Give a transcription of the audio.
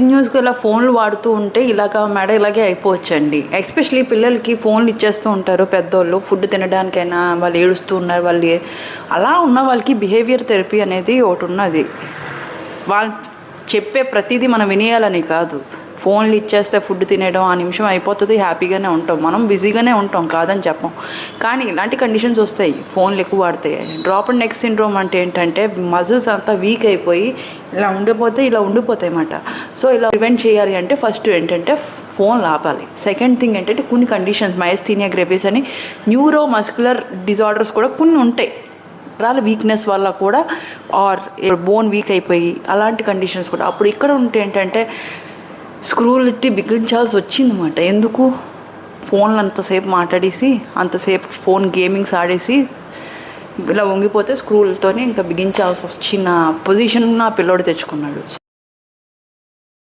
కంటిన్యూస్గా ఇలా ఫోన్లు వాడుతూ ఉంటే ఇలాగ మెడ ఇలాగే అయిపోవచ్చండి. ఎస్పెషలీ పిల్లలకి ఫోన్లు ఇచ్చేస్తూ ఉంటారు పెద్దోళ్ళు. ఫుడ్ తినడానికైనా వాళ్ళు ఏడుస్తూ ఉన్నారు వాళ్ళు అలా ఉన్న వాళ్ళకి బిహేవియర్ థెరపీ అనేది ఒకటి ఉన్నది. వాళ్ళు చెప్పే ప్రతిదీ మనం వినేయాలని కాదు. ఫోన్లు ఇచ్చేస్తే ఫుడ్ తినేయడం ఆ నిమిషం అయిపోతుంది హ్యాపీగానే ఉంటాం. మనం బిజీగానే ఉంటాం కాదని చెప్పం. కానీ ఇలాంటి కండిషన్స్ వస్తాయి. ఫోన్లు ఎక్కువ వాడితే. డ్రాప్ అండ్ నెక్ సిండ్రోమ్ అంటే ఏంటంటే మజిల్స్ అంతా వీక్ అయిపోయి ఇలా ఉండిపోతే ఇలా ఉండిపోతాయి అన్నమాట. సో ఇలా ప్రివెంట్ చేయాలి అంటే ఫస్ట్ ఏంటంటే ఫోన్ ఆపాలి సెకండ్ థింగ్ ఏంటంటే కొన్ని కండిషన్స్ మయస్థీనియా గ్రేవిస్ అని న్యూరో మస్కులర్ డిజార్డర్స్ కూడా కొన్ని ఉంటాయి. నరాల వీక్నెస్ వల్ల కూడా ఆర్ బోన్ వీక్ అయిపోయి అలాంటి కండిషన్స్ కూడా. అప్పుడు ఇక్కడ ఉంటే ఏంటంటే స్క్రూలు ఇట్టి బిగించాల్సి వచ్చిందన్నమాట ఎందుకు? ఫోన్లు అంతసేపు మాట్లాడేసి అంతసేపు ఫోన్ గేమింగ్స్ ఆడేసి ఇలా వంగిపోతే స్క్రూలతోనే ఇంకా బిగించాల్సి వచ్చిన పొజిషన్ నా పిల్లోడు తెచ్చుకున్నాడు.